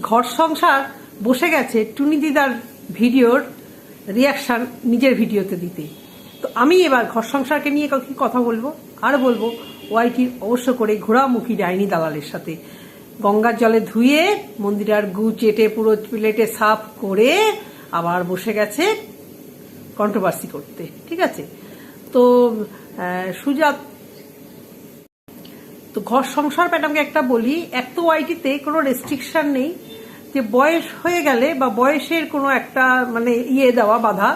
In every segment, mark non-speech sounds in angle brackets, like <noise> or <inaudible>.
ঘর সংসার বসে গেছে টুনি দিদার ভিডিওর রিয়াকশান নিজের ভিডিওতে দিতে তো আমি এবার ঘর সংসারকে নিয়ে কি কথা বলব? আর বলব, ওয়াইটির অবশ্য করে ঘোড়ামুখী ডাইনি দালালের সাথে। গঙ্গার জলে ধুয়ে মন্দিরার গু চেটে পুরো প্লেটে সাফ করে আবার বসে গেছে কন্ট্রোভার্সি করতে। ঠিক আছে? তো সুজাত তো ঘর সংসার ম্যাডামকে একটা বলি এক তো ওয়াইটিতে কোনো রেস্ট্রিকশন নেই যে বয়স হয়ে গেলে বা বয়সের কোনো একটা মানে ইয়ে দেওয়া বাধা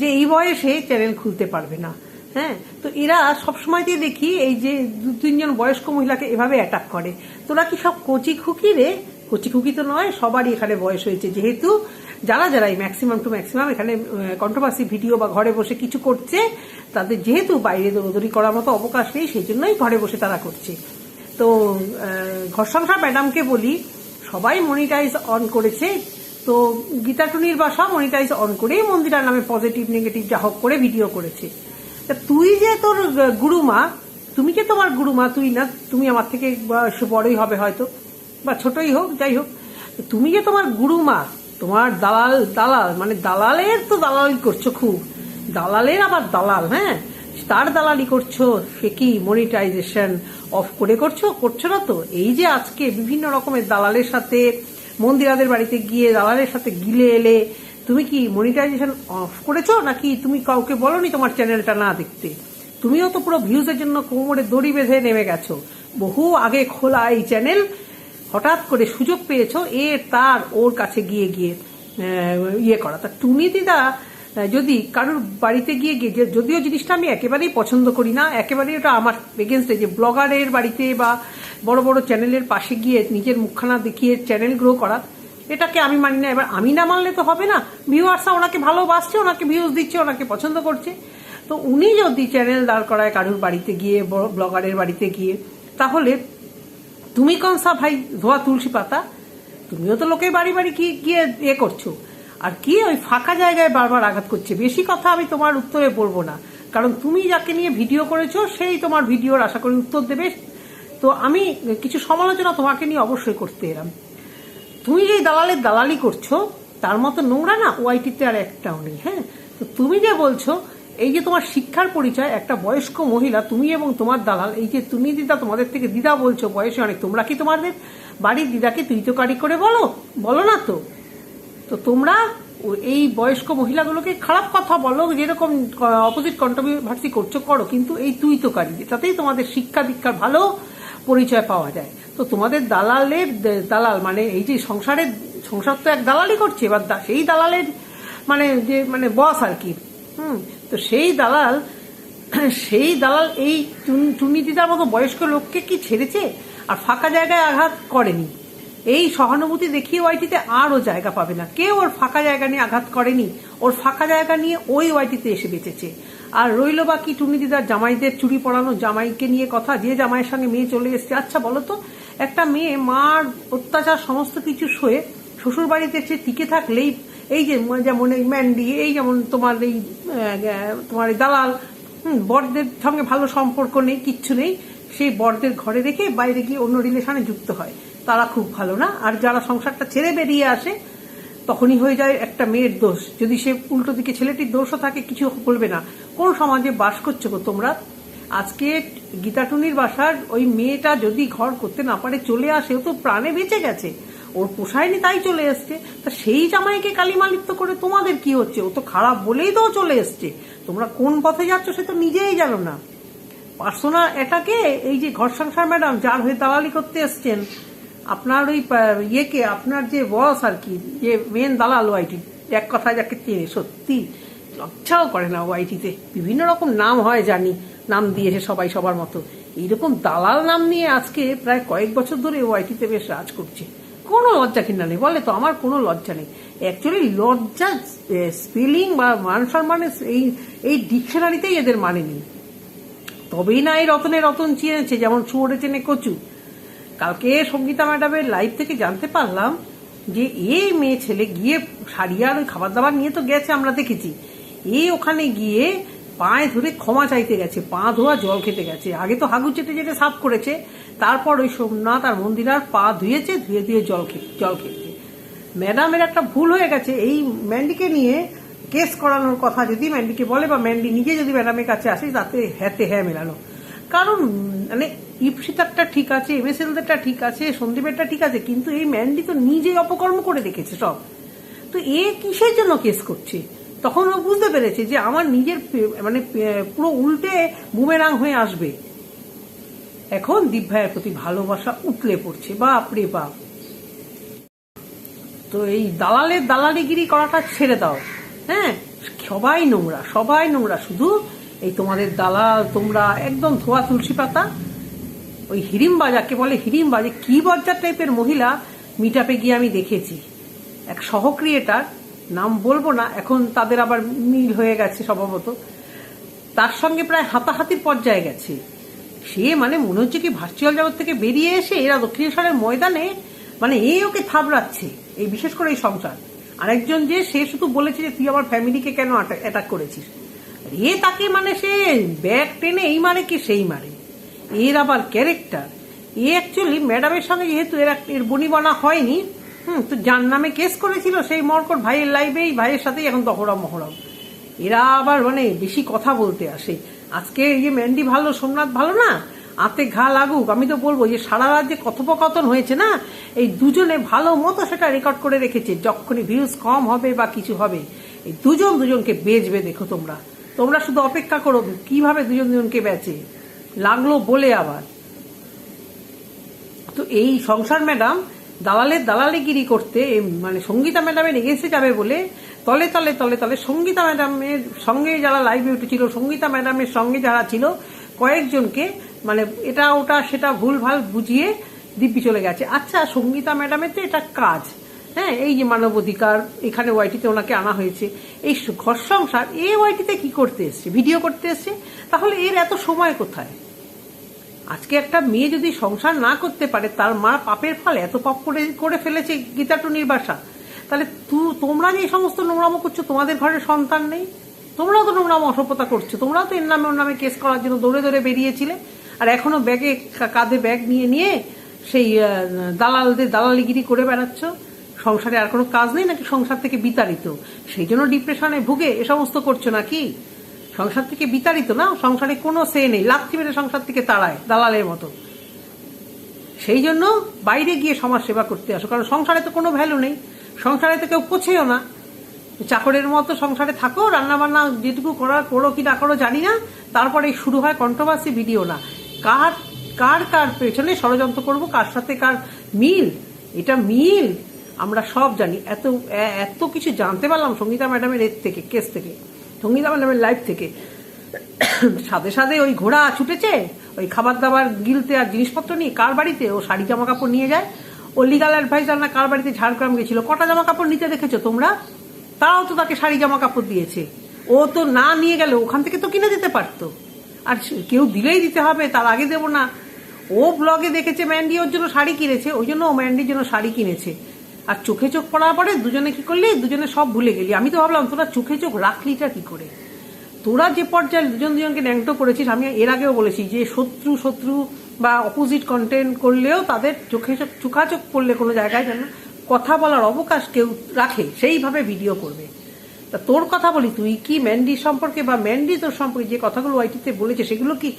যে এই বয়সে চ্যানেল খুলতে পারবে না। হ্যাঁ? তো এরা সবসময়তেই দেখি এই যে দু, তিনজন বয়স্ক মহিলাকে এভাবে অ্যাটাক করে। তোরা কি সব কচি খুকি রে? কচি খুকি তো নয়, সবারই এখানে বয়স হয়েছে। যেহেতু যারা যারাই ম্যাক্সিমাম টু ম্যাক্সিমাম এখানে কন্ট্রোভার্সি ভিডিও বা ঘরে বসে কিছু করছে, তাদের যেহেতু বাইরে দৌড়দৌড়ি করার মতো অবকাশ নেই, সেই জন্যই ঘরে বসে তারা করছে। তো ঘর সংসার ম্যাডামকে বলি, সবাই মনিটাইজ অন করেছে। তো গীতা টুনির বাসা মনিটাইজ অন করেই মন্দিরার নামে পজিটিভ নেগেটিভ যা হোক করে ভিডিও করেছে। তা তুই যে তোর গুরুমা, তুমি যে তোমার গুরুমা, তুই না, তুমি আমার থেকে বড়ই হবে হয়তো, বা ছোটই হোক, যাই হোক। তুমি যে তোমার গুরুমা, তোমার দালাল দালাল মানে দালালের তো দালালি করছ খুব। দালালের আবার দালাল হ্যাঁ? তার দালালি করছ, সে কি মনিটাইজেশন অফ করে করছ? করছ না তো? এই যে আজকে বিভিন্ন রকমের দালালের সাথে, মন্দিরাদের বাড়িতে গিয়ে দালালের সাথে গিলে এলে, তুমি কি মনিটাইজেশন অফ করেছ? নাকি তুমি কাউকে বলনি তোমার চ্যানেলটা না দেখতে? তুমিও তো পুরো ভিউজের জন্য কোমরে দড়ি বেঁধে নেমে গেছো। বহু আগে খোলা এই চ্যানেল হঠাৎ করে সুযোগ পেয়েছ এ, তার, ওর কাছে গিয়ে গিয়ে ইয়ে করা। তা টুনি দিদা যদি কারোর বাড়িতে গিয়ে গিয়ে যদিও জিনিসটা আমি একেবারেই পছন্দ করি না, একেবারেই ওটা আমার এগেনস্টে যে ব্লগারের বাড়িতে বা বড় বড় চ্যানেলের পাশে গিয়ে নিজের মুখখানা দেখিয়ে চ্যানেল গ্রো করা, এটাকে আমি মানি না। এবার আমি না মানলে তো হবে না। ভিউয়ার্সরা ওনাকে ভালোবাসছে, ওনাকে ভিউজ দিচ্ছে, ওনাকে পছন্দ করছে। তো উনি যদি চ্যানেল দাঁড় করায় কারোর বাড়িতে গিয়ে ব্লগারের বাড়িতে গিয়ে, তাহলে তুমি কনসা ভাই ধোয়া তুলসী পাতা? তুমিও তো লোকের বাড়ি বাড়ি গিয়ে গিয়ে ইয়ে করছ। আর কি ওই ফাঁকা জায়গায় বারবার আঘাত করছে? বেশি কথা আমি তোমার উত্তরে বলব না। কারণ তুমি যাকে নিয়ে ভিডিও করেছ, সেই তোমার ভিডিওর আশা করি উত্তর দেবে। তো আমি কিছু সমালোচনা তোমাকে নিয়ে অবশ্যই করতে এলাম। তুমি যে দালালের দালালি করছ, তার মতো নোংরা না ওয়াইটিতে আর একটাও নেই হ্যাঁ? তো তুমি যে বলছো, এই যে তোমার শিক্ষার পরিচয়, একটা বয়স্ক মহিলা, তুমি এবং তোমার দালাল, এই যে তুমি দিদা তোমাদের থেকে দিদা বলছো, বয়সে অনেক, তোমরা কি তোমাদের বাড়ির দিদাকে তুই তো কারি করে বলো? বলো না তো। তো তোমরা এই বয়স্ক মহিলাগুলোকে খারাপ কথা বলো, যেরকম অপোজিট কন্ট্রোভার্সি করছ, করো। কিন্তু এই তুই তো কারি তাতেই তোমাদের শিক্ষা দীক্ষার ভালো পরিচয় পাওয়া যায়। তো তোমাদের দালালের দালাল মানে এই যে সংসারের, সংসার তো এক দালালি করছে, এবার সেই দালালের মানে যে মানে বস আর কি। হুম, তো সেই দালাল <clears throat> সেই দালাল এই টুনি দিদার মতো বয়স্ক লোককে কি ছেড়েছে? আর ফাঁকা জায়গায় আঘাত করেনি। এই সহানুভূতি দেখিয়ে ওয়াইটিতে আরও জায়গা পাবে না। কেউ ওর ফাঁকা জায়গা নিয়ে আঘাত করেনি। ওর ফাঁকা জায়গা নিয়ে ওই ওয়াইটিতে এসে বেঁচেছে। আর রইল বাকি টুনি দিদার জামাইদের চুরি পড়ানো জামাইকে নিয়ে কথা, যে জামাইয়ের সঙ্গে মেয়ে চলে এসছে। আচ্ছা বলো তো, একটা মেয়ে মার অত্যাচার সমস্ত কিছু সয়ে শ্বশুর বাড়িতে টিকে থাকলেই এই যে যেমন এই ম্যান্ডি, এই যেমন তোমার এই তোমার এই দালাল বরদের সঙ্গে ভালো সম্পর্ক নেই, কিচ্ছু নেই। সেই বরদের ঘরে রেখে বাইরে গিয়ে অন্য রিলেশনে যুক্ত হয়। তারা খুব ভালো না। আর যারা সংসারটা ছেড়ে বেরিয়ে আসে, তখনই হয়ে যায় একটা মেয়ের দোষ। যদি সে উল্টো দিকে ছেলেটির দোষও থাকে, কিছু বলবে না। কোন সমাজে বাস করছ গো তোমরা? আজকে গীতাটুনির বাসার ওই মেয়েটা যদি ঘর করতে না পারে, চলে আসে, ও তো প্রাণে বেঁচে গেছে। ওর পোষায়নি, তাই চলে এসছে। তা সেই জামাইকে কালিমালিপ্ত করে তোমাদের কি হচ্ছে? ও তো খারাপ বলেই তো চলে এসছে। তোমরা কোন পথে যাচ্ছ সে তো নিজেই জানো না। পার্সোনাল এটাকে এই যে ঘর সংসার ম্যাডাম, যার হয়ে দালালি করতে এসছেন আপনার ওই ইয়েকে আপনার যে বস আর কি, যে মেন দালাল ওয়াইটি এক কথায় যাকে চেনে, সত্যি লজ্জাও করে না ওয়াইটিতে বিভিন্ন রকম নাম হয় জানি, নাম দিয়েছে সবাই সবার মতো। এইরকম দালাল নাম নিয়ে আজকে প্রায় কয়েক বছর ধরে ওয়াইটিতে বেশ রাজ করছে। কোনো লজ্জা কিনা নেই, বলে তো আমার কোনো লজ্জা নেই। অ্যাকচুয়ালি লজ্জা স্পেলিং বা মান সম্মানের এই এই ডিকশনারিতেই এদের মানে নেই। তবেই না এই রতনে রতন চিনেছে, যেমন শুয়োরে চেনে কচু। কালকে সঙ্গীতা ম্যাডামের লাইভ থেকে জানতে পারলাম যে এই মেয়ে ছেলে গিয়ে সারিয়ার ওই খাবার দাবার নিয়ে তো গেছে, আমরা দেখেছি। এ ওখানে গিয়ে পায়ে ধরে ক্ষমা চাইতে গেছে, পা ধোয়া জল খেতে গেছে। আগে তো হাগু চেটে চেটে সাফ করেছে, তারপর ওই সোমনাথ আর মন্দিরার পা ধুয়েছে, ধুয়ে ধুয়ে জল খেতে জল খেতে ম্যাডামের একটা ভুল হয়ে গেছে, এই ম্যান্ডিকে নিয়ে কেস করানোর কথা যদি ম্যান্ডিকে বলে বা ম্যান্ডি নিজে যদি ম্যাডামের কাছে আসে, তাতে হ্যাতে হ্যাঁ মেলানো কারণ মানে ইপসিতারটা ঠিক আছে, এমএসএলদেরটা ঠিক আছে, সন্দীপেরটা ঠিক আছে, কিন্তু এই ম্যান্ডি তো নিজেই অপকর্ম করে রেখেছে সব। তো এ কিসের জন্য কেস করছে? তখন ও বুঝতে পেরেছে যে আমার নিজের মানে পুরো উল্টে বুমেরাং হয়ে আসবে। এখন দীপ ভাইয়ের প্রতি ভালোবাসা উতলে পড়ছে। বাপরে বাপ। তো এই দালালের দালালিগিরি করাটা ছেড়ে দাও। হ্যাঁ সবাই নোংরা সবাই নোংরা। শুধু এই তোমাদের দালাল, তোমরা একদম ধোয়া তুলসী পাতা, ওই হিরিম্বা যাকে বলে হিরিম্বা, যে কি বজ্জার টাইপের মহিলা মিটাপে গিয়ে আমি দেখেছি। এক সহ ক্রিয়েটার নাম বলব না, এখন তাদের আবার মিল হয়ে গেছে স্বভাবত। তার সঙ্গে প্রায় হাতাহাতির পর্যায়ে গেছে। সে মানে মনে হচ্ছে কি ভার্চুয়াল জগৎ থেকে বেরিয়ে এসে এরা দক্ষিণেশ্বরের ময়দানে মানে এ ওকে থাবড়াচ্ছে, এই বিশেষ করে এই সংসার। আরেকজন যে, সে শুধু বলেছে যে, তুই আমার ফ্যামিলিকে কেন অ্যাটাক করেছিস? এ তাকে মানে সে ব্যাগ টেনে এই মারে কি সেই মারে? এর আবার ক্যারেক্টার এ অ্যাকচুয়ালি ম্যাডামের সঙ্গে যেহেতু এর এর বনিবনা হয়নি, হুম, তো যার নামে কেস করেছিল সেই মরকট ভাইয়ের লাইভেই, ভাইয়ের সাথেই এখন দহরম মহরম। এরা আবার মানে বেশি কথা বলতে আসে। আজকে এই যে ম্যান্ডি ভালো, সোমনাথ ভালো না? আতে ঘা লাগুক। আমি তো বলব যে সারা রাজ্যে কথোপকথন হয়েছে না, এই দুজনে ভালো মতো সেটা রেকর্ড করে রেখেছে। যখনই ভিউজ কম হবে বা কিছু হবে, এই দুজন দুজনকে বেচবে, দেখো তোমরা। তোমরা শুধু অপেক্ষা করো কীভাবে দুজন দুজনকে বেচে। লাগল বলে আবার। তো এই সংসার ম্যাডাম দালালের দালালিগিরি করতে মানে সঙ্গীতা ম্যাডামের এগেন্সে যাবে বলে তলে তলে তলে তলে সঙ্গীতা ম্যাডামের সঙ্গে যারা লাইভে উঠেছিল সঙ্গীতা ম্যাডামের সঙ্গে যারা ছিল, কয়েকজনকে মানে এটা ওটা সেটা ভুল ভালো বুঝিয়ে দিব্যি চলে গেছে। আচ্ছা সঙ্গীতা ম্যাডামের তো এটা কাজ। হ্যাঁ এই যে মানবাধিকার, এখানে ওয়াইটিতে ওনাকে আনা হয়েছে, এই ঘর সংসার, এ ওয়াইটিতে কি করতে এসছে? ভিডিও করতে এসছে? তাহলে এর এত সময় কোথায়? আজকে একটা মেয়ে যদি সংসার না করতে পারে, তার মা পাপের ফল এত পাপ করে করে ফেলেছে গীতাটুনির বাসা। তাহলে তু তোমরা যে সমস্ত নোংরামো করছ, তোমাদের ঘরে সন্তান নেই? তোমরাও তো নোংরামো অসভ্যতা করছ। তোমরাও তো এর নামে ওর নামে কেস করার জন্য দৌড়ে দৌড়ে বেরিয়েছিলে। আর এখনও ব্যাগে কাঁধে ব্যাগ নিয়ে নিয়ে সেই দালালদের দালালিগিরি করে বেড়াচ্ছ। সংসারে আর কোনো কাজ নেই নাকি সংসার থেকে বিতাড়িত? সেই জন্য ডিপ্রেশনে ভুগে এ সমস্ত করছ নাকি? সংসার থেকে বিতাড়িত না? সংসারে কোনো সে নেই। লাথি মেরে সংসার থেকে তাড়ায়, দালালের মতো। সেই জন্য বাইরে গিয়ে সমাজ সেবা করতে আসো। কারণ সংসারে তো কোনো ভ্যালু নেই। সংসারে তো কেউ পোছেও না। চাকরের মতো সংসারে থাকো রান্না বান্না যেটুকু করার করো কি না করো জানি না। তারপরে শুরু হয় কন্ট্রোভার্সি ভিডিও না। কার কার কার পেছনে ষড়যন্ত্র করব? কার সাথে কার মিল? এটা মিল। আমরা সব জানি, এত এত কিছু জানতে পারলাম সঙ্গীতা ম্যাডামের এর থেকে, কেস থেকে, সঙ্গীতা ম্যাডামের লাইফ থেকে। সাথে সাথে ওই ঘোড়া ছুটেছে, ওই খাবার দাবার গিলতে আর জিনিসপত্র নিয়ে, কার বাড়িতে? ও শাড়ি জামা কাপড় নিয়ে যায়। ও লিগাল অ্যাডভাইজার না কার বাড়িতে ঝাড়গ্রাম গেছিল? কটা জামা কাপড় নিতে দেখেছ তোমরা? তারাও তো তাকে শাড়ি জামা কাপড় দিয়েছে। ও তো না নিয়ে গেলে ওখান থেকে তো কিনে দিতে পারতো। আর কেউ দিলেই দিতে হবে, তার আগে দেবো না। ও ব্লগে দেখেছে ম্যান্ডি ওর জন্য শাড়ি কিনেছে, ওই জন্য ও ম্যান্ডির জন্য শাড়ি কিনেছে। আর চোখে চোখ পড়ার পরে দুজনে কি করলি? দুজনে সব ভুলে গেলি। আমি তো ভাবলাম, তোরা চোখে চোখ রাখলিটা কি করে? তোরা যে পর্যায়ে দুজন দুজনকে ন্যাংটো করেছিস, আমি এর আগেও বলেছি যে শত্রু শত্রু বা অপোজিট কন্টেন্ট করলেও তাদের চোখে চোখ চোখাচোখ পড়লে কোনো জায়গায় যেন কথা বলার অবকাশ কেউ রাখে, সেইভাবে ভিডিও করবে। তা তোর কথা বলি, তুই কি ম্যান্ডি সম্পর্কে বা ম্যান্ডি তোর সম্পর্কে যে কথাগুলো ওয়াইটিতে বলেছে, সেগুলো কি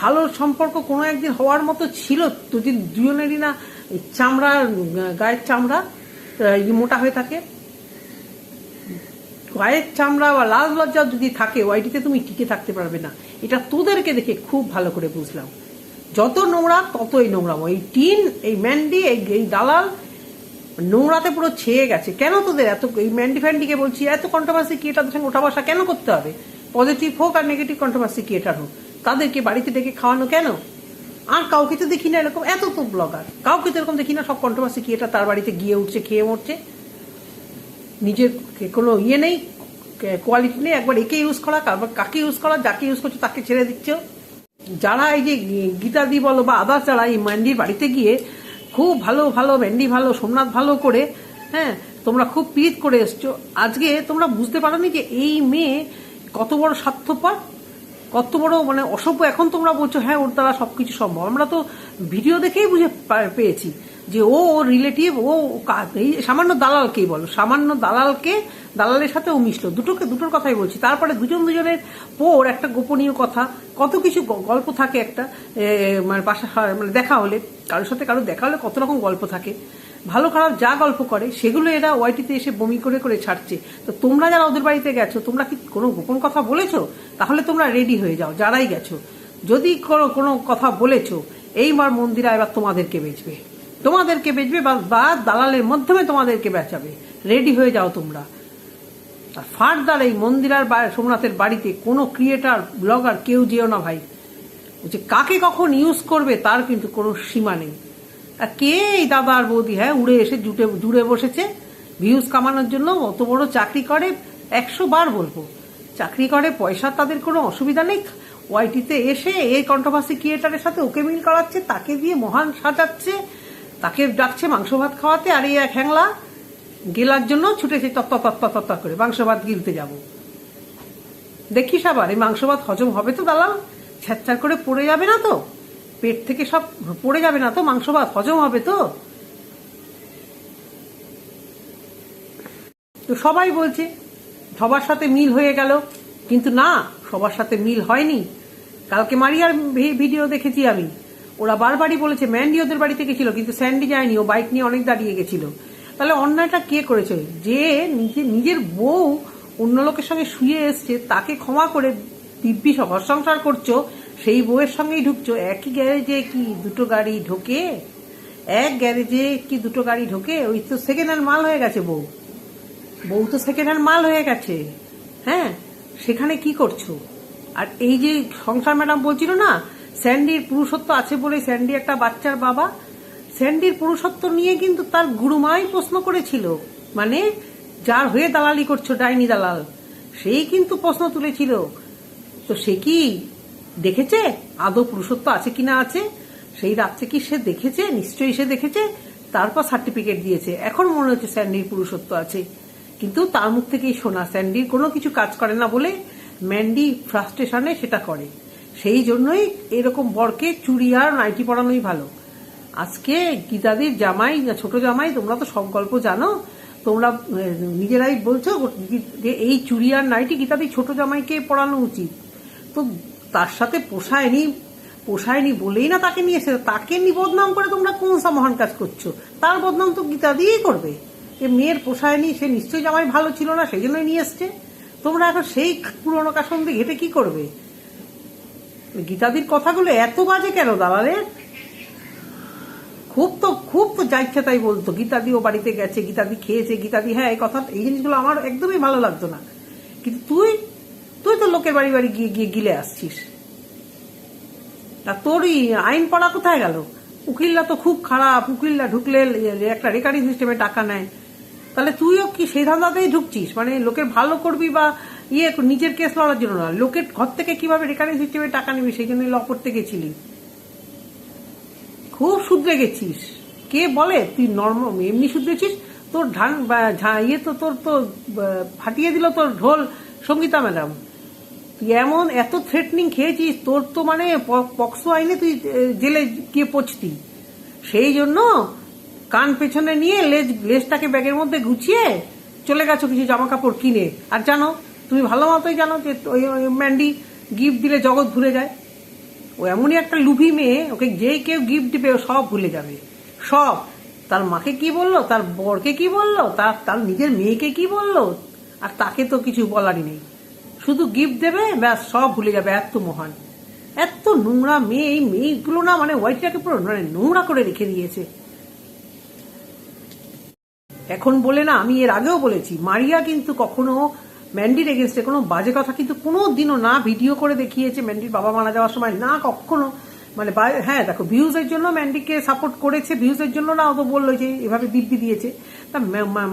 ভালো সম্পর্ক কোনো একদিন হওয়ার মতো ছিল? যদি দুজনেরই না চামড়া গায়ের চামড়া? মোটা হয়ে থাকে। গায়ের চামড়া বা লাল লজ্জা যদি থাকে, ওয়াইটিতে তুমি টিকে থাকতে পারবে না। এটা তোদেরকে দেখে খুব ভালো করে বুঝলাম। যত নোংরা, ততই নোংরাম এই টিন, এই ম্যান্ডি, এই এই দালাল নোংরাতে পুরো ছেয়ে গেছে। কেন তোদের এত, এই ম্যান্ডি ফ্যান্ডিকে বলছি, এত কন্ট্রোভার্সি ক্রিয়েটারদের সঙ্গে ওঠা বসা কেন করতে হবে? পজিটিভ হোক আর নেগেটিভ কন্ট্রোভার্সি ক্রিয়েটার হোক, তাদেরকে বাড়িতে ডেকে খাওয়ানো কেন? আর কাউকে তো দেখি না এরকম। এত তো ব্লগার কাউকে তো এরকম দেখি না, সব কন্ট্রোভার্সি কি এটা তার বাড়িতে গিয়ে উঠছে, খেয়ে মরছে। নিজের কোনো ইয়ে নেই কোয়ালিটি নেই, একবার একে ইউজ করা, কারবার কাকে ইউজ করা, যাকে ইউজ করছ তাকে ছেড়ে দিচ্ছ। যারা এই যে গীতাদি বলো বা আদার্স যারা এই ম্যান্ডির বাড়িতে গিয়ে খুব ভালো ভালো ম্যান্ডি ভালো, সোমনাথ ভালো করে হ্যাঁ তোমরা খুব পিরিত করে এসছো। আজকে তোমরা বুঝতে পারোনি যে এই মেয়ে কত বড় স্বার্থপর? কত বড় মানে অসভ্য, এখন তোমরা বলছো হ্যাঁ ওর দ্বারা সবকিছু সম্ভব। আমরা তো ভিডিও দেখেই বুঝে পেয়েছি যে ও, ওর রিলেটিভ ও এই সামান্য দালালকেই বলো, সামান্য দালালকে, দালালের সাথে ও মিশলো। দুটোকে, দুটোর কথাই বলছি। তারপরে দুজন দুজনের পর একটা গোপনীয় কথা, কত কিছু গল্প থাকে একটা মানে পাশা মানে দেখা হলে, কারোর সাথে কারও দেখা হলে কত রকম গল্প থাকে। ভালো খারাপ যা গল্প করে, সেগুলো এরা ওয়াইটিতে এসে বমি করে করে ছাড়ছে। তো তোমরা যারা ওদের বাড়িতে গেছো, তোমরা কি কোনো গোপন কথা বলেছ? তাহলে তোমরা রেডি হয়ে যাও, যারাই গেছো। যদি কোনো কোনো কথা বলেছ, এইবার মন্দিরা এবার তোমাদেরকে বেচবে। তোমাদেরকে বেচবে বা বা দালালের মাধ্যমে তোমাদেরকে বেচাবে। রেডি হয়ে যাও তোমরা। আর ফার্দার এই মন্দিরার সোমনাথের বাড়িতে কোনো ক্রিয়েটার ব্লগার কেউ যেও না ভাই। যে কাকে কখন ইউজ করবে তার কিন্তু কোনো সীমা নেই। আর কে এই দাদা আর বৌদি হ্যাঁ উড়ে এসে জুটে, জুড়ে বসেছে। ভিউজ কামানোর জন্য অত বড় চাকরি করে একশো বার বলব। চাকরি করে পয়সা তাদের কোনো অসুবিধা নেই। ওয়াইটিতে এসে এই কন্ট্রোভার্সি ক্রিয়েটারের সাথে ওকে মিল করাচ্ছে, তাকে দিয়ে মহান সাজাচ্ছে, তাকে ডাকছে মাংস ভাত খাওয়াতে, আর এই এক হ্যাংলা গেলার জন্য ছুটেছে তত্ত তত্ত তত্ত করে মাংস ভাত গিলতে যাব। দেখিস আবার, এই মাংস ভাত হজম হবে তো দালাল? ছ্যাচ্ছার করে পড়ে যাবে না তো? পেট থেকে সব পড়ে যাবে না তো? মাংস ভাত হজম হবে তো? তো সবাই বলছে, সবার সাথে মিল হয়ে গেল। কিন্তু না, সবার সাথে মিল হয়নি। কালকে মারিয়ার ভিডিও দেখেছি আমি। ওরা বারবারই বলেছে, ম্যান্ডি ওদের বাড়িতে গেছিল কিন্তু স্যান্ডি যায়নি। ও বাইক নিয়ে অনেক দাঁড়িয়ে গেছিল। তাহলে অন্যায়টা কে করেছে? যে নিজে নিজের বউ অন্য লোকের সঙ্গে শুয়ে এসছে, তাকে ক্ষমা করে দিব্যি সংসার করছ সেই বউয়ের সঙ্গেই ঢুকছো? একই গ্যারেজে কি দুটো গাড়ি ঢোকে? এক গ্যারেজে কি দুটো গাড়ি ঢোকে? ওই তো সেকেন্ড হ্যান্ড মাল হয়ে গেছে বউ। বউ তো সেকেন্ড হ্যান্ড মাল হয়ে গেছে। হ্যাঁ সেখানে কি করছ? আর এই যে সংসার ম্যাডাম বলছিল না, স্যান্ডির পুরুষত্ব আছে বলে স্যান্ডি একটা বাচ্চার বাবা, স্যান্ডির পুরুষত্ব নিয়ে কিন্তু তার গুরুমাই প্রশ্ন করেছিল। মানে যার হয়ে দালালি করছ, ডাইনি দালাল, সেই কিন্তু প্রশ্ন তুলেছিল। তো সে কি দেখেছে? আদৌ পুরুষত্ব আছে কিনা আছে? সেই রাত্রে কি সে দেখেছে? নিশ্চয়ই সে দেখেছে। তারপর সার্টিফিকেট দিয়েছে। এখন মনে হচ্ছে স্যান্ডির পুরুষত্ব আছে। কিন্তু তার মুখ থেকেই শোনা স্যান্ডির কোনো কিছু কাজ করে না বলে ম্যান্ডি ফ্রাস্ট্রেশনে সেটা করে। সেই জন্যই এরকম বরকে চুড়ি আর নাইটি পরানোই ভালো। আজকে গীতাদির জামাই না ছোট জামাই, তোমরা তো সব গল্প জানো, তোমরা নিজেরাই বলছো যে এই চুড়ি আর নাইটি গীতাদির ছোট জামাইকে পড়ানো উচিত। তো তার সাথে পোষায়নি পোষায়নি বলেই না তাকে নিয়ে এসেছে তাকে নি বদনাম করে তোমরা কোন মহান কাজ করছ? তার বদনাম তো গীতা দিয়েই করবে। যে মেয়ের পোষায়নি, সে নিশ্চয়ই জামাই ভালো ছিল না সেই জন্যই নিয়ে এসছে। তোমরা এখন সেই পুরনো কাসন দিয়ে ঘেটে কি করবে? গীতাদির কথাগুলো এত বাজে কেন দালালের খুব তো খুব তো যা তাই বলতো। গীতাদি ও বাড়িতে গেছে, গীতাদি খেয়েছে, গীতাদি হ্যাঁ এই কথা, এই জিনিসগুলো আমার একদমই ভালো লাগতো না। কিন্তু তুই তুই তো লোকের বাড়ি বাড়ি গিয়ে গিয়ে গিলে আসছিস। তা তোরই আইন পড়া কোথায় গেল? উকিলরা তো খুব খারাপ, উকিলরা ঢুকলে একটা রেকারিং সিস্টেমে টাকা নেয়। তাহলে তুইও কি সেই ধান্দাতেই ঢুকছিস? মানে লোকের ভালো করবি বা ইয়ে নিজের কেস লড়ার জন্য না লোকের ঘর থেকে কীভাবে রেকারিং সিস্টেমে টাকা নিবি, সেই জন্য ল করতে গেছিলি। খুব শুধরে গেছিস। কে বলে? তুই নর্ম এমনি শুধরেছিস? তোর ঝা- ইয়ে তো তোর তো ফাটিয়ে দিল তোর ঢোল সঙ্গীতা ম্যাডাম। তুই এমন এত থ্রেটনিং খেয়েছিস, তোর তো মানে পক্সো আইনে তুই জেলে গিয়ে পচতি সেই জন্য কান পেছনে নিয়ে লেজ, লেজটাকে ব্যাগের মধ্যে গুছিয়ে চলে গেছো কিছু জামা কাপড় কিনে। আর জানো, তুমি ভালো মতোই জানো যে ওই ওই ম্যান্ডি গিফট দিলে জগৎ ভুলে যায়। ও এমনই একটা লুভি মেয়ে, ওকে যে কেউ গিফট দিবে, ও সব ভুলে যাবে। সব। তার মাকে কি বলল? তার বরকে কি বলল? তার তার নিজের মেয়েকে কি বলল? আর তাকে তো কিছু বলারই নেই। শুধু গিফট দেবে, ব্যাস, সব ভুলে যাবে, এত মহান। এত নোংরা মেয়ে, এই মেয়েগুলো না মানে হোয়াইটটাকে পুরো মানে নোংরা করে রেখে দিয়েছে। এখন বলে না, আমি এর আগেও বলেছি, মারিয়া কিন্তু কখনো ম্যান্ডির এগেনস্টে কোনো বাজে কথা কিন্তু কোনো দিনও না ভিডিও করে দেখিয়েছে ম্যান্ডির বাবা মারা যাওয়ার সময়, না কখনো। মানে হ্যাঁ দেখো ভিউজের জন্য ম্যান্ডিকে সাপোর্ট করেছে ভিউজের জন্য না ও তো বলল যে এভাবে দিব্যি দিয়েছে। তা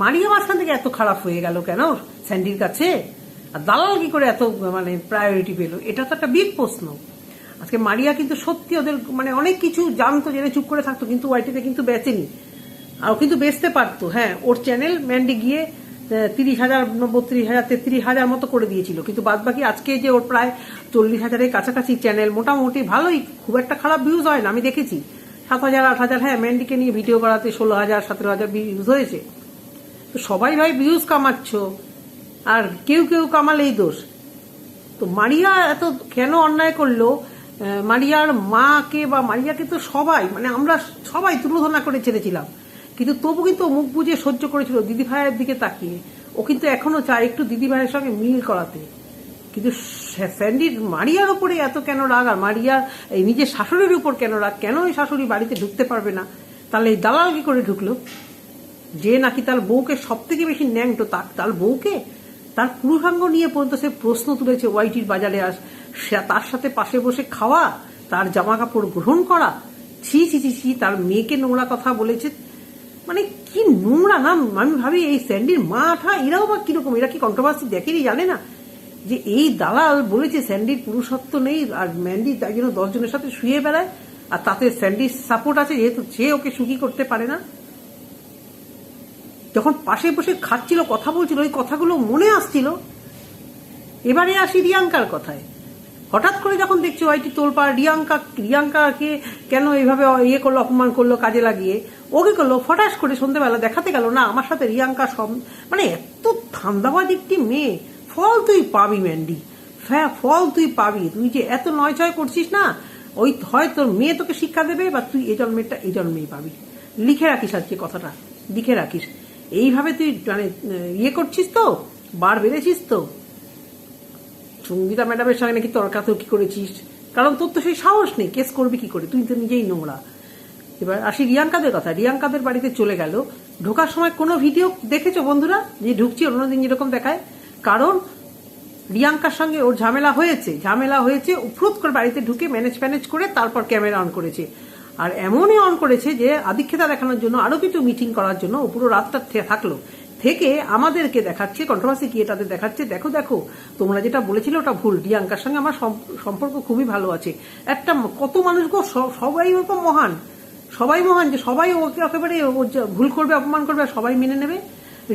মারিয়া মাঝখান থেকে এত খারাপ হয়ে গেল কেন? স্যান্ডির কাছে? আর দালাল কি করে এত মানে প্রায়োরিটি পেল? এটা তো একটা বিগ প্রশ্ন। আজকে মারিয়া কিন্তু সত্যি ওদের মানে অনেক কিছু জানতো, জেনে চুপ করে থাকতো, কিন্তু ওয়াইটিতে কিন্তু বেচেনি। আর ও কিন্তু বেচতে পারতো হ্যাঁ ওর চ্যানেল ম্যান্ডি গিয়ে তিরিশ হাজার বত্রিশ হাজার তেত্রিশ হাজার মতো করে দিয়েছিল। কিন্তু বাদ বাকি আজকে যে ওর প্রায় চল্লিশ হাজারের কাছাকাছি চ্যানেল মোটামুটি ভালোই, খুব একটা খারাপ ভিউজ হয় না, আমি দেখেছি। সাত হাজার, আট হাজার হ্যাঁ ম্যান্ডিকে নিয়ে ভিডিও করাতে ষোলো হাজার, সতেরো হাজার ভিউজ হয়েছে। তো সবাই ভাই ভিউজ কামাচ্ছ। আর কেউ কেউ কামালেই দোষ। তো মারিয়া এত কেন অন্যায় করল? মারিয়ার মাকে বা মারিয়াকে তো সবাই মানে আমরা সবাই তুলোধনা করে ছেড়েছিলাম। কিন্তু তবু কিন্তু মুখ বুঝে সহ্য করেছিল দিদি ভাইয়ের দিকে তাকিয়ে। ও কিন্তু এখনও চায় একটু দিদি ভাইয়ের সঙ্গে মিল করাতে। কিন্তু স্যা- স্যান্ডির মারিয়ার উপরে এত কেন রাগ? আর মারিয়া এই নিজের শাশুড়ির উপর কেন রাগ? কেন এই শাশুড়ি বাড়িতে ঢুকতে পারবে না? তাহলে এই দালাল কি করে ঢুকলো? যে নাকি তার বউকে সব থেকে বেশি ন্যাংটো তার বউকে তার পুরুষাঙ্গ নিয়ে পর্যন্ত সে প্রশ্ন তুলেছে ওয়াইটির বাজারে আস তার সাথে পাশে বসে খাওয়া, তার জামা কাপড় গ্রহণ করা। ছি ছি ছি ছি, তার মেয়েকে নোংরা কথা বলেছে। মানে কি নোংরা না আমি ভাবি এই স্যান্ডির মা মাঠা এরাও বা কীরকম? এরা কি কন্ট্রোভার্সি দেখেনি? জানে না। যে এই দালাল বলেছে স্যান্ডির পুরুষত্ব নেই, আর ম্যান্ডি তাই জন্য দশজনের সাথে শুয়ে বেড়ায়, আর তাতে স্যান্ডির সাপোর্ট আছে, যেহেতু সে ওকে সুখী করতে পারে না। যখন পাশে বসে খাচ্ছিল, কথা বলছিল, ওই কথাগুলো মনে আসছিল। এবারে আসি রিয়াঙ্কার কথায়। হঠাৎ করে যখন দেখছি ওইটি তোলপা রিয়াঙ্কা, রিয়াঙ্কাকে কেন এইভাবে ইয়ে করল, অপমান করল, কাজে লাগিয়ে ওকে করল, ফটাস করে সন্ধ্যেবেলা দেখাতে গেল, না, আমার সাথে রিয়াঙ্কা সব মানে এত ধান্দাবাজ একটি মেয়ে, ফল তুই পাবি, ম্যান্ডি। হ্যাঁ ফল তুই পাবি। তুই যে এত নয় ছয় করছিস না, ওই হয় তোর মেয়ে তোকে শিক্ষা দেবে, বা তুই এই জন্মেরটা এই জন্মেই পাবি। লিখে রাখিস আজকে কথাটা, লিখে রাখিস। এইভাবে তুই মানে ইয়ে করছিস তো? বার বেড়েছিস তো? সঙ্গীতা ম্যাডামের সঙ্গে নাকি তর্কাতর্কি করেছিস? কারণ তোর তো সেই সাহস নেই, কেস করবি কি করে? তুই তো নিজেই নোংরা। এবার আসি রিয়াঙ্কাদের কথা। রিয়াঙ্কাদের বাড়িতে চলে গেল। ঢোকার সময় কোনো ভিডিও দেখেছ বন্ধুরা? যে ঢুকছি অন্যদিন যেরকম দেখায়। কারণ রিয়াঙ্কার সঙ্গে ওর ঝামেলা হয়েছে। ঝামেলা হয়েছে উফরুত করে বাড়িতে ঢুকে ম্যানেজ ম্যানেজ করে তারপর ক্যামেরা অন করেছে। আর এমনই অন করেছে যে আদিক্ষেতা দেখানোর জন্য আরও কিছু মিটিং করার জন্য পুরো রাতটা থাকল। থেকে আমাদেরকে দেখাচ্ছে কন্ট্রোভার্সি কি এটাতে দেখাচ্ছে, দেখো দেখো, তোমরা যেটা বলেছিলে ওটা ভুল। রিয়াঙ্কার সঙ্গে আমার সম্পর্ক খুবই ভালো আছে। একটা কত মানুষ গো সবাই ওরকম মহান। সবাই মহান যে সবাই ওকে একেবারে ভুল করবে, অপমান করবে সবাই মেনে নেবে।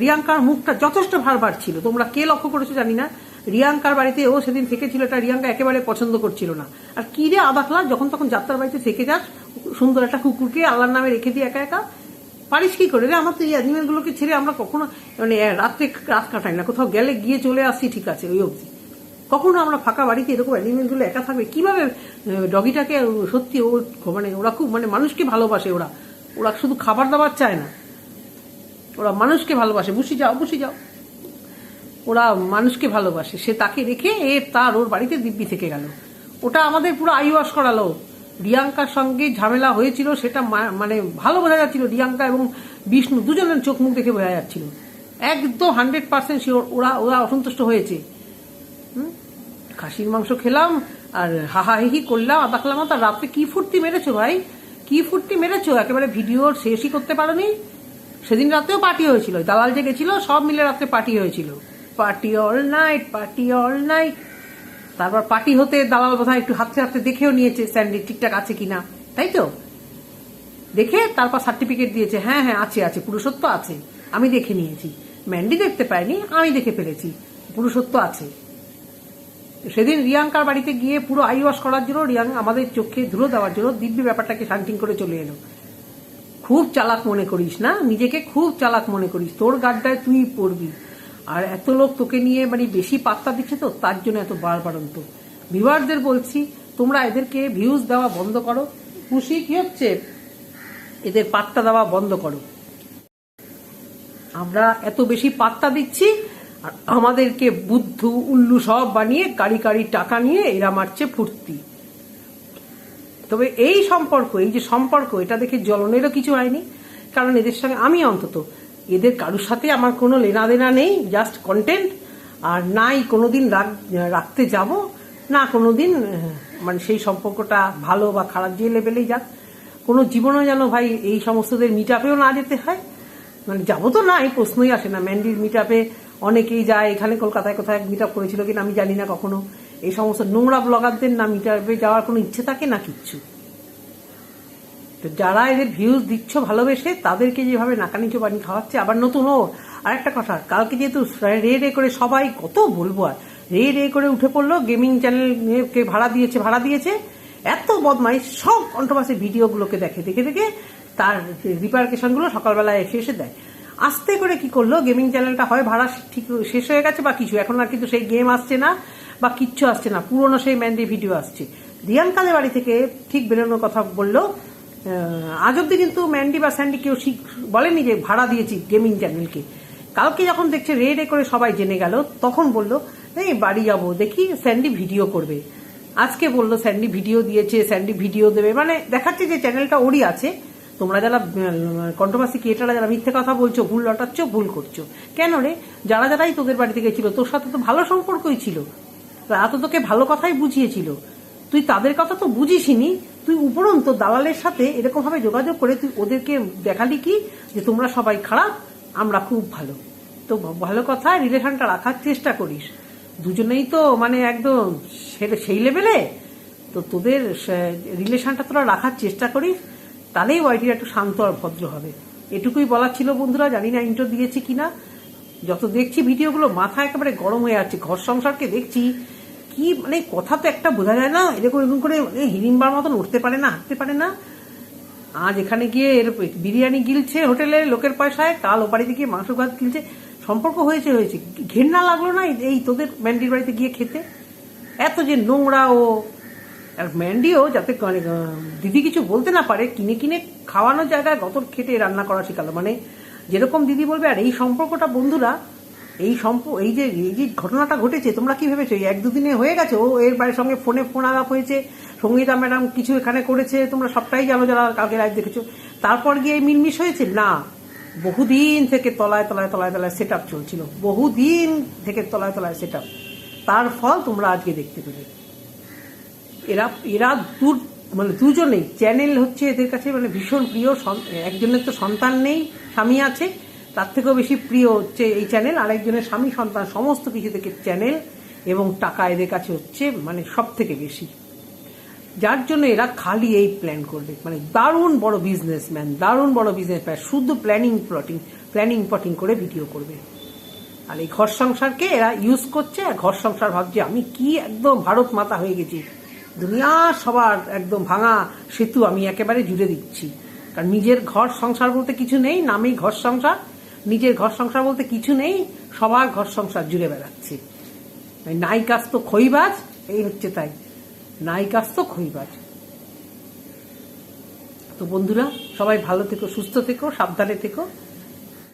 রিয়াঙ্কার মুখটা যথেষ্ট ভারবার ছিল। তোমরা কে লক্ষ্য করেছ জানি না। রিয়াঙ্কার বাড়িতে ও সেদিন থেকেছিল এটা রিয়াঙ্কা একেবারে পছন্দ করছিল না। আর কি রে আদাখলা, যখন তখন যাত্রার বাড়িতে থেকে যাস সুন্দর একটা কুকুরকে আল্লাহর নামে রেখে দিয়ে একা একা, পারিস কি করে রে? আমার তো এই অ্যানিমেল গুলোকে ছেড়ে আমরা কখনো মানে রাত্রে রাত কাটাই না, কোথাও গেলে গিয়ে চলে আসছি ঠিক আছে, ওই অবধি। কখনো আমরা ফাঁকা বাড়িতে এরকম অ্যানিমেলগুলো একা থাকবে? কীভাবে ডগিটাকে সত্যি ও মানে ওরা খুব মানে মানুষকে ভালোবাসে ওরা। ওরা শুধু খাবার দাবার চায় না। ওরা মানুষকে ভালোবাসে। বুঝি যাও বুঝি যাও। ওরা মানুষকে ভালোবাসে। সে তাকে রেখে এ তার ওর বাড়িতে দিব্যি থেকে গেল। ওটা আমাদের পুরো আইওয়াশ করালো। রিয়াঙ্কার সঙ্গে ঝামেলা হয়েছিল, সেটা মানে ভালো বোঝা যাচ্ছিল। রিয়াঙ্কা এবং বিষ্ণু দুজনের চোখ মুখ দেখে বোঝা যাচ্ছিল। একদম হান্ড্রেড পার্সেন্ট শিওর ওরা ওরা অসন্তুষ্ট হয়েছে। খাসির মাংস খেলাম, আর হাহাহিহি করলাম আদা খেলাম তার রাত্রে কি ফুর্তি মেরেছো ভাই? কি ফুর্তি মেরেছো? একেবারে ভিডিওর শেষই করতে পারোনি? সেদিন রাতেও পার্টি হয়েছিল। দালাল যে গেছিল, সব মিলে রাত্রে পার্টি হয়েছিল। Party all night, party all night. তারপর পার্টি হতে দালাল বোধহয় একটু হাতে হাতে দেখেও নিয়েছে স্যান্ডি, ঠিকঠাক আছে কিনা, তাই তো? দেখে তারপর সার্টিফিকেট দিয়েছে হ্যাঁ হ্যাঁ আছে আছে, পুরুষত্ব আছে, আমি দেখে নিয়েছি। ম্যান্ডি দেখতে পাইনি আমি দেখে ফেলেছি, পুরুষত্ব আছে। সেদিন রিয়াঙ্কার বাড়িতে গিয়ে পুরো আই ওয়াশ করার জন্য রিয়াং আমাদের চোখে ধুলো দেওয়ার জন্য দিব্যি ব্যাপারটাকে শান্তিং করে চলে এলো। খুব চালাক মনে করিস না? নিজেকে খুব চালাক মনে করিস। তোর গাড্ডায় তুই পড়বি। আর এত লোক তোকে নিয়ে মানে বেশি পাত্তা দিচ্ছে তো, তার জন্য এত বারবারন্ত। ভিউয়ারদের বলছি, তোমরা এদেরকে ভিউজ দেওয়া বন্ধ করো। খুশি কি হচ্ছে? এদের পাত্তা দেওয়া বন্ধ করো। আমরা এত বেশি পাত্তা দিচ্ছি, আর আমাদেরকে বুদ্ধ উল্লু সব বানিয়ে গাড়ি গাড়ি টাকা নিয়ে এরা মারছে ফুর্তি। তবে এই সম্পর্ক, এই যে সম্পর্ক, এটা দেখে জ্বলনেরও কিছু হয়নি। কারণ এদের সঙ্গে আমি অন্তত এদের কারোর সাথে আমার কোনো লেনা দেনা নেই জাস্ট কন্টেন্ট আর নাই কোনোদিন রাখ- রাখতে যাব, না কোনো দিন মানে সেই সম্পর্কটা ভালো বা খারাপ যে লেভেলেই যাক। কোনো জীবনও যেন ভাই এই সমস্তদের মিট আপেও না যেতে হয়। মানে যাব তো না, এই প্রশ্নই আসে না। ম্যান্ডির মিট আপে অনেকেই যায়, এখানে কলকাতায় কোথায় মিট আপ করেছিল কিনা আমি জানি না কখনো। এই সমস্ত নোংরা ব্লগারদের না মিট আপে যাওয়ার কোনো ইচ্ছে থাকে না কিচ্ছু? তো যারা এদের ভিউজ দিচ্ছ, ভালোবেসে তাদেরকে যেভাবে নাকানিচো বানিয়ে খাওয়াচ্ছে, আবার নতুন ও আর একটা কথা, কালকে যেহেতু রে রে করে সবাই, কত বলব আর, রে রে করে উঠে পড়ল গেমিং চ্যানেল কে ভাড়া দিয়েছে ভাড়া দিয়েছে, এত বদমাইশ, সব কন্ট্রোভার্সির ভিডিওগুলোকে দেখে দেখে দেখে তার রিপার্কেশনগুলো সকালবেলায় এসে এসে দেয়। আস্তে করে কি করল গেমিং চ্যানেলটা হয় ভাড়া, ঠিক শেষ হয়ে গেছে বা কিছু, এখন আর কিন্তু সেই গেম আসছে না বা কিচ্ছু আসছে না, পুরনো সেই ম্যান্ডি ভিডিও আসছে। রিয়ান কাজের বাড়ি থেকে ঠিক বেরোনোর কথা বলল আজ অব্দি কিন্তু ম্যান্ডি বা স্যান্ডি কেউ শিখ- বলেনি যে ভাড়া দিয়েছি গেমিং চ্যানেলকে। কালকে যখন দেখছে রে রে করে সবাই জেনে গেল, তখন বলল, এই, বাড়ি যাব, দেখি স্যান্ডি ভিডিও করবে। আজকে বলল, স্যান্ডি ভিডিও দিয়েছে, স্যান্ডি ভিডিও দেবে। মানে দেখাচ্ছে যে চ্যানেলটা ওরই আছে। তোমরা যারা কন্ট্রোভার্সি ক্রিয়েটাররা যারা মিথ্যে কথা বলছো, ভুল লটাচ্ছ, ভুল করছ, কেন রে? যারা যারাই তোদের বাড়ি থেকে ছিল তোর সাথে তো ভালো সম্পর্কই ছিল। তারা তো তোকে ভালো কথাই বুঝিয়েছিল। তুই তাদের কথা তো বুঝিসনি তুই উপরন্ত দালালের সাথে এরকম ভাবে যোগাযোগ করে তুই ওদেরকে দেখালি কি? যে তোমরা সবাই খারাপ, আমরা খুব ভালো। তো ভালো কথা, রিলেশনটা রাখার চেষ্টা করিস। দুজনেই তো মানে একদম সেই লেভেলে। তো তোদের রিলেশনটা তোরা রাখার চেষ্টা করিস, তাহলেই ওয়াইটির একটু শান্ত আর ভদ্র হবে। এটুকুই বলার ছিল বন্ধুরা, জানি না ইন্টার দিয়েছি কিনা। যত দেখছি ভিডিওগুলো, মাথা একেবারে গরম হয়ে আছে, ঘর সংসারকে দেখছি কি মানে কথা তো একটা বোঝা যায় না, এরকম এরকম করে মানে হিড়িম্বার মতন উঠতে পারে না হাঁটতে পারে না। আজ এখানে গিয়ে এর বিরিয়ানি গিলছে হোটেলে, লোকের পয়সায়, কাল ও বাড়িতে গিয়ে মাংস ভাত গিলছে। সম্পর্ক হয়েছে হয়েছে। ঘেন্না লাগল না এই- তোদের ম্যান্ডির বাড়িতে গিয়ে খেতে? এত যে নোংরা ও, আর ম্যান্ডিও যাতে দিদি কিছু বলতে না পারে, কিনে কিনে খাওয়ানোর জায়গায় গতর খেটে রান্না করা শেখালো। মানে যেরকম দিদি বলবে, আর এই সম্পর্কটা বন্ধুরা এই সম্প এই যে এই যে ঘটনাটা ঘটেছে, তোমরা কি ভেবেছো? এই এক দুদিনে হয়ে গেছে? ও এর বাড়ির সঙ্গে ফোনে ফোন আলাপ হয়েছে। সঙ্গীতা ম্যাডাম কিছু এখানে করেছে, তোমরা সবটাই জানো যারা কালকে লাইভ দেখেছ। তারপর গিয়ে মিলমিশ হয়েছে? না। বহুদিন থেকে তলায় তলায় তলায় তলায় সেট আপ চলছিল। বহুদিন থেকে তলায় তলায় সেট আপ তার ফল তোমরা আজকে দেখতে পেলে। এরা এরা দু মানে দুজনেই। চ্যানেল হচ্ছে এদের কাছে মানে ভীষণ প্রিয় একজনের তো সন্তান নেই, স্বামী আছে। তার থেকেও বেশি প্রিয় হচ্ছে এই চ্যানেল আরেকজনের স্বামী, সন্তান, সমস্ত কিছু থেকে চ্যানেল এবং টাকা এদের কাছে হচ্ছে মানে সব থেকে বেশি। যার জন্য এরা খালি এই প্ল্যান করবে। মানে দারুণ বড় বিজনেসম্যান দারুণ বড় বিজনেসম্যান শুধু প্ল্যানিং প্লটিং প্ল্যানিং প্লটিং করে ভিডিও করবে। আর এই ঘর সংসারকে এরা ইউজ করছে আর ঘর সংসার ভাবছে, আমি কি একদম ভারত মাতা হয়ে গেছি। দুনিয়া সবার একদম ভাঙা সেতু আমি একেবারে জুড়ে দিচ্ছি। কারণ নিজের ঘর সংসার বলতে কিছু নেই, নামেই ঘর সংসার। নিজের ঘর সংসার বলতে কিছু নেই, সবার ঘর সংসার জুড়ে বেড়াচ্ছে। কাজ তো খইবাজ এই হচ্ছে তাই। নাই কাজ তো খইবাজ তো বন্ধুরা, সবাই ভালো থেকো, সুস্থ থেকো, সাবধানে থেকো।